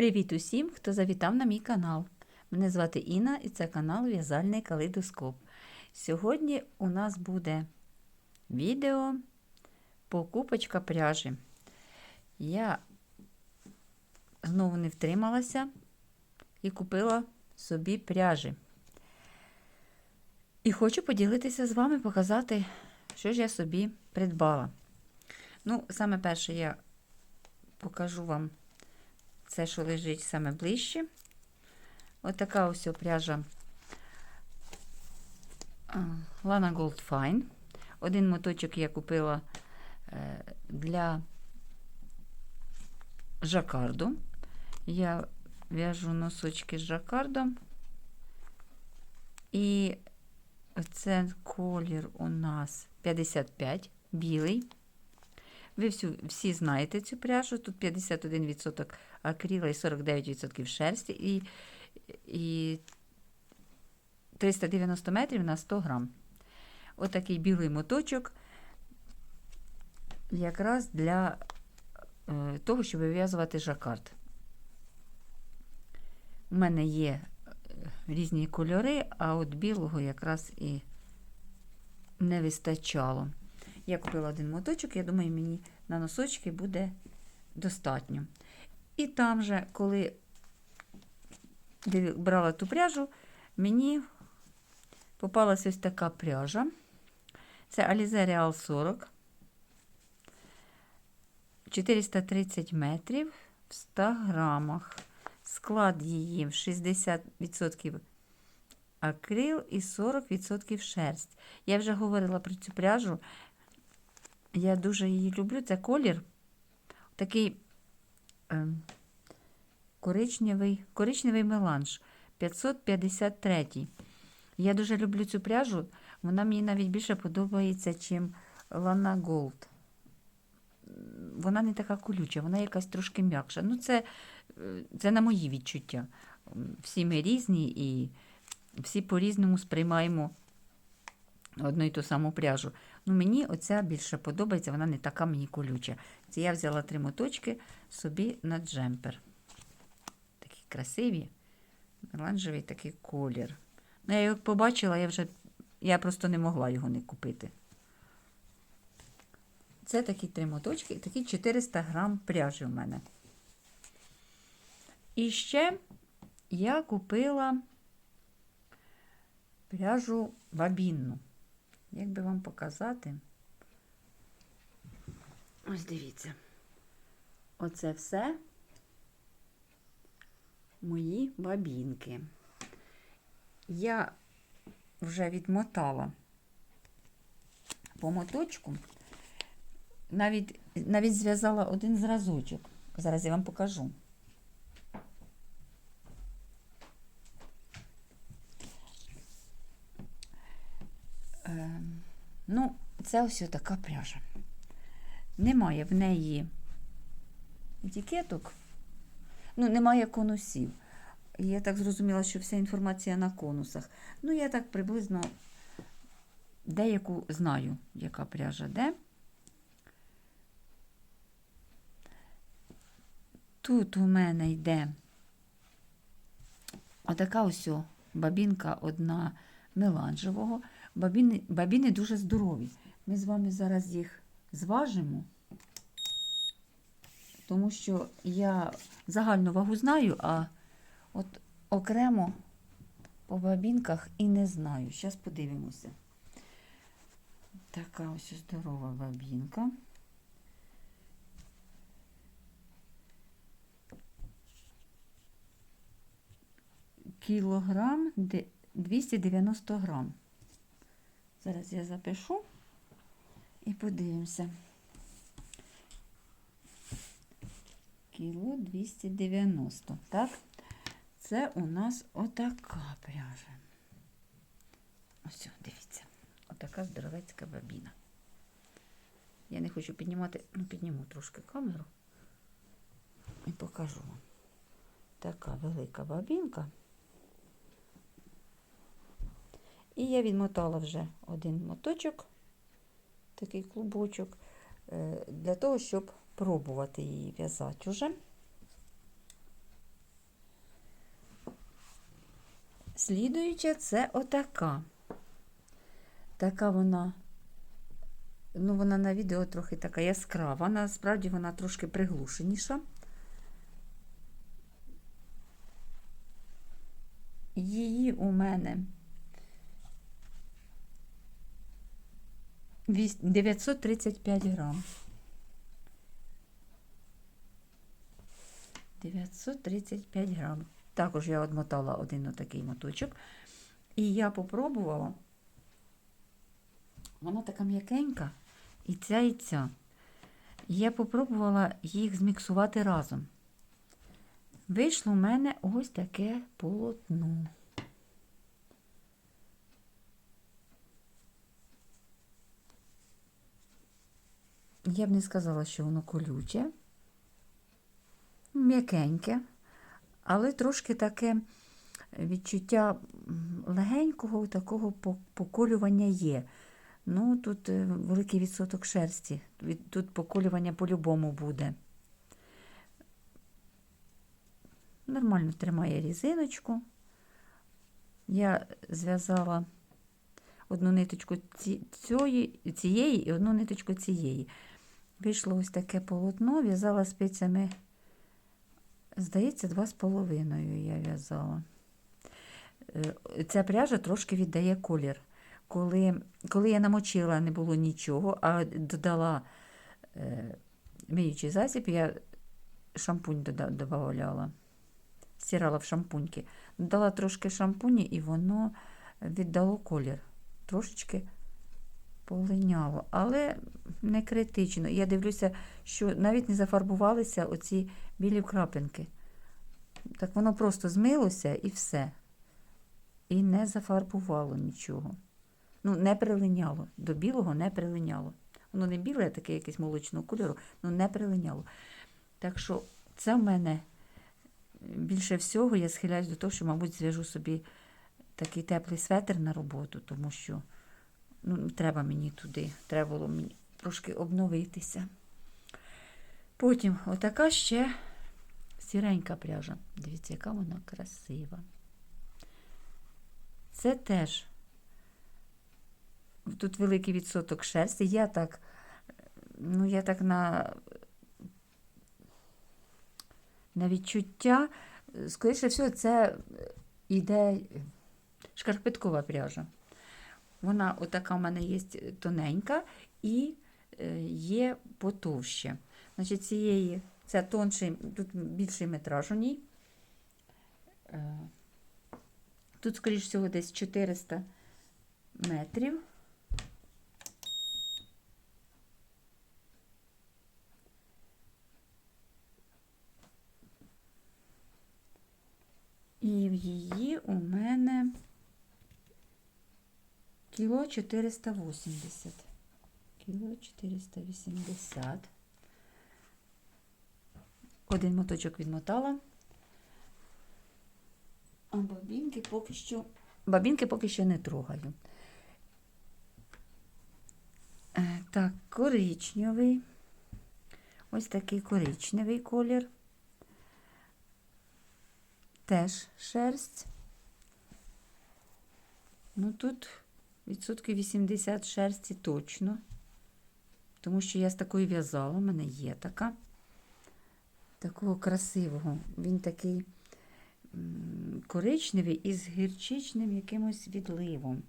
Привіт усім, хто завітав на мій канал. Мене звати Інна і це канал В'язальний калейдоскоп. Сьогодні у нас буде відео покупочка пряжі. Я знову не втрималася і купила собі пряжі. І хочу поділитися з вами, показати, що ж я собі придбала. Ну, саме перше я покажу вам це, що лежить саме ближче. Ось така ось пряжа Lana Gold Fine. Один моточок я купила е, для жакарду. Я в'яжу носочки з жакардом. І це колір у нас 55, білий. Ви всю, всі знаєте цю пряжу. Тут 51% акрила і 49% шерсті, і, і 390 метрів на 100 грам. Отакий білий моточок, якраз для е, того, щоб вив'язувати жакард. У мене є різні кольори, а от білого якраз і не вистачало. Я купила один моточок, я думаю, мені на носочки буде достатньо. І там же, коли брала ту пряжу, мені попалася ось така пряжа. Це Alize Real 40. 430 метрів в 100 грамах. Склад її 60% акрил і 40% шерсть. Я вже говорила про цю пряжу. Я дуже її люблю. Це колір такий коричневий, коричневий меланж 553. Я дуже люблю цю пряжу. Вона мені навіть більше подобається, чим Lana Gold. Вона не така колюча, вона якась трошки м'якша. Ну, це, це на мої відчуття. Всі ми різні і всі по-різному сприймаємо одну і ту саму пряжу. Ну, Мені оця більше подобається, вона не така мені колюча. Це я взяла три моточки собі на джемпер. Такі красиві, оранжевий такий колір. Ну, Я його побачила, я вже я просто не могла його не купити. Це такі три моточки, такі 400 грам пряжі у мене. І ще я купила пряжу бабінну. Як би вам показати? Ось дивіться. Оце все мої бабінки. Я вже відмотала по моточку, навіть, навіть зв'язала один зразочок. Зараз я вам покажу. Ну, це ось така пряжа. Немає в неї етикеток, ну, немає конусів. Я так зрозуміла, що вся інформація на конусах. Ну, я так приблизно деяку знаю, яка пряжа де. Тут у мене йде отака ось бабінка одна меланжевого. Бабіни, бабіни дуже здорові. Ми з вами зараз їх зважимо, тому що я загальну вагу знаю, а от окремо по бабінках і не знаю. Зараз подивимося. Така ось здорова бабінка. Кілограм 290 грам. Зараз я запишу і подивимося. Кіло 290. Так, це у нас отака пряжа. Ось, дивіться, отака здоровецька бабіна. Я не хочу піднімати, ну, підніму трошки камеру і покажу вам. Така велика бабінка. І я відмотала вже один моточок, такий клубочок, е, для того, щоб пробувати її в'язати уже. Слідуюча це отака. Така вона, ну, вона на відео трохи така яскрава, насправді вона трошки приглушеніша. Її у мене 935 грам. 935 грам. Також я одмотала один отакий моточок. І я попробувала. Вона така м'якенька, і ця, і ця. Я попробувала їх зміксувати разом. Вийшло в мене ось таке полотно. Я б не сказала, що воно колюче, м'якеньке, але трошки таке відчуття легенького такого поколювання є. Ну, тут е, великий відсоток шерсті. Тут поколювання по-любому буде. Нормально тримає різиночку. Я зв'язала одну ниточку цієї, цієї і одну ниточку цієї. Вийшло ось таке полотно, в'язала спицями, здається, два з половиною я в'язала. Е, Ця пряжа трошки віддає колір. Коли, коли я намочила, не було нічого, а додала е, миючий засіб, я шампунь дода- додавала, стирала в шампуньки. Додала трошки шампуні, і воно віддало колір. Трошечки полиняло, але не критично. Я дивлюся, що навіть не зафарбувалися оці білі крапинки. Так воно просто змилося і все. І не зафарбувало нічого. Ну, не прилиняло. До білого не прилиняло. Воно не біле, а таке якесь молочного кольору, ну не прилиняло. Так що це в мене більше всього я схиляюсь до того, що, мабуть, зв'яжу собі такий теплий светр на роботу, тому що ну, треба мені туди, треба було мені трошки обновитися. Потім отака ще сіренька пряжа. Дивіться, яка вона красива. Це теж тут великий відсоток шерсті. Я так, ну, я так на, на відчуття, скоріше всього, це іде шкарпеткова пряжа. Вона отака в мене є тоненька і е, є потовще. Значить, цієї, це тонший, тут більший метраж у ній. Е, Тут, скоріш всього, десь 400 метрів. І в її у мене кіло 480. Кіло 480. Один моточок відмотала. А бабінки поки що. Бабінки поки що не трогаю. Е, Так, коричневий. Ось такий коричневий колір. Теж шерсть. Ну тут відсотків 80 шерсті точно. Тому що я з такою в'язала, в мене є така. Такого красивого. Він такий коричневий із гірчичним якимось відливом.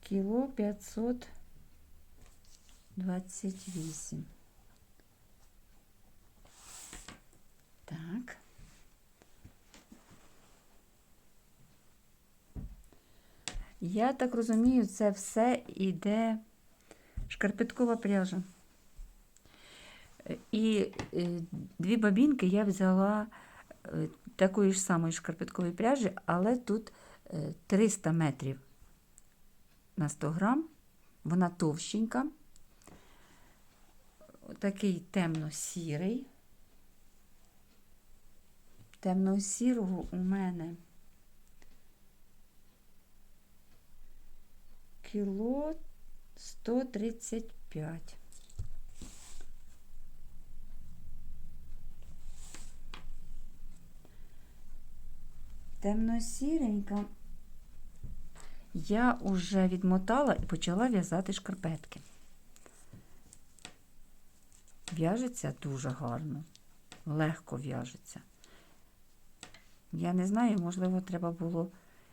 Кіло 528. Так. Я так розумію, це все іде шкарпеткова пряжа. Е, І е, дві бабінки я взяла е, такої ж самої шкарпеткової пряжі, але тут е, 300 метрів на 100 грам. Вона товщенька. Такий темно-сірий. Темно-сірого у мене кіло 135. темно-сіренька. Я вже відмотала і почала в'язати шкарпетки. В'яжеться дуже гарно, легко в'яжеться. Я не знаю, можливо, треба було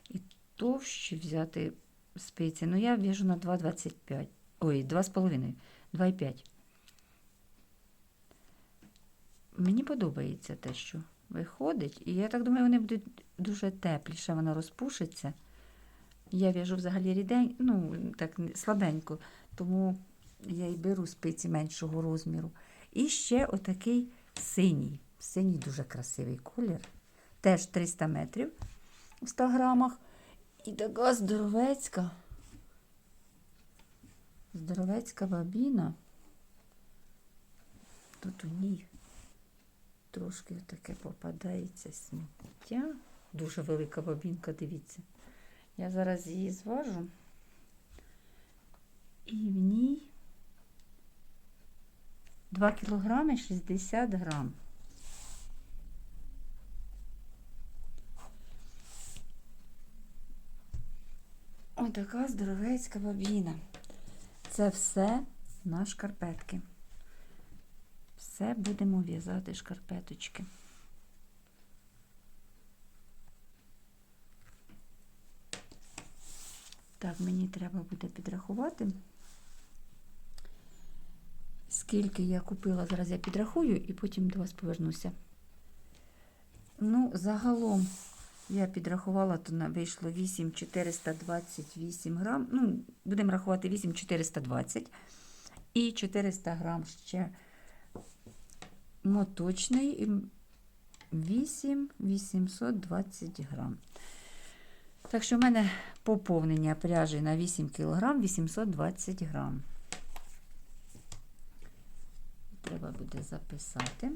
і товщі взяти спиці. Ну, я в'яжу на 2,25. Ой, 2,5, 2,5. Мені подобається те, що виходить. І я так думаю, вони будуть дуже теплі, ще вона розпушиться. Я в'яжу взагалі рідень, ну, так слабенько, тому я і беру спиці меншого розміру. І ще отакий синій. Синій дуже красивий колір. Теж 300 метрів у 100 грамах. І така здоровецька. Здоровецька бабіна. Тут у ній трошки таке попадається сміття. Дуже велика бабінка, дивіться. Я зараз її зважу. І в ній 2 кілограми 60 грам. Отака здоровецька бабіна. Це все на шкарпетки. Все будемо в'язати шкарпеточки. Так, мені треба буде підрахувати. Скільки я купила, зараз я підрахую і потім до вас повернуся. Ну, загалом я підрахувала, то вийшло 8,428 грам. Ну, будемо рахувати 8,420 і 400 грам ще моточний 8,820 грам. Так що в мене поповнення пряжі на 8 кг 820 грам. Треба буде записати.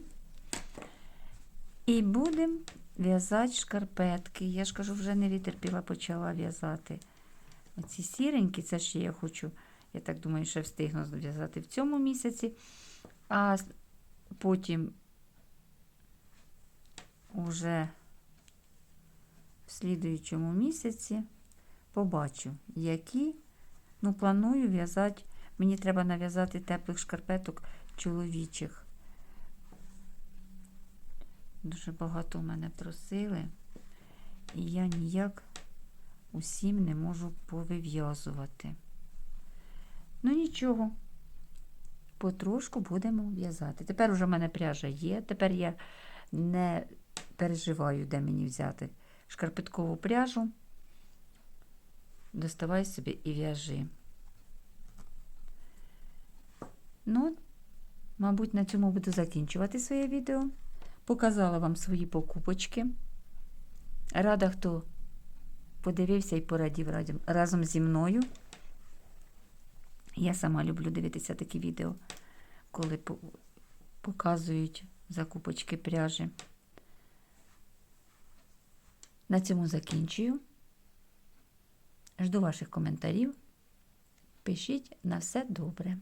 І будемо в'язати шкарпетки. Я ж кажу, вже не витерпіла, почала в'язати. Оці сіренькі, це ще я хочу, я так думаю, ще встигну зв'язати в цьому місяці. А потім уже в слідуючому місяці побачу, які, ну, планую в'язати. Мені треба нав'язати теплих шкарпеток чоловічих. Дуже багато мене просили, і я ніяк усім не можу повив'язувати. Ну, нічого, потрошку будемо в'язати. Тепер уже в мене пряжа є. Тепер я не переживаю, де мені взяти шкарпеткову пряжу. Доставай собі і в'яжи. Ну, мабуть, на цьому буду закінчувати своє відео. Показала вам свої покупочки. Рада, хто подивився і порадів разом зі мною. Я сама люблю дивитися такі відео, коли показують закупочки пряжі. На цьому закінчую. Жду ваших коментарів. Пишіть на все добре.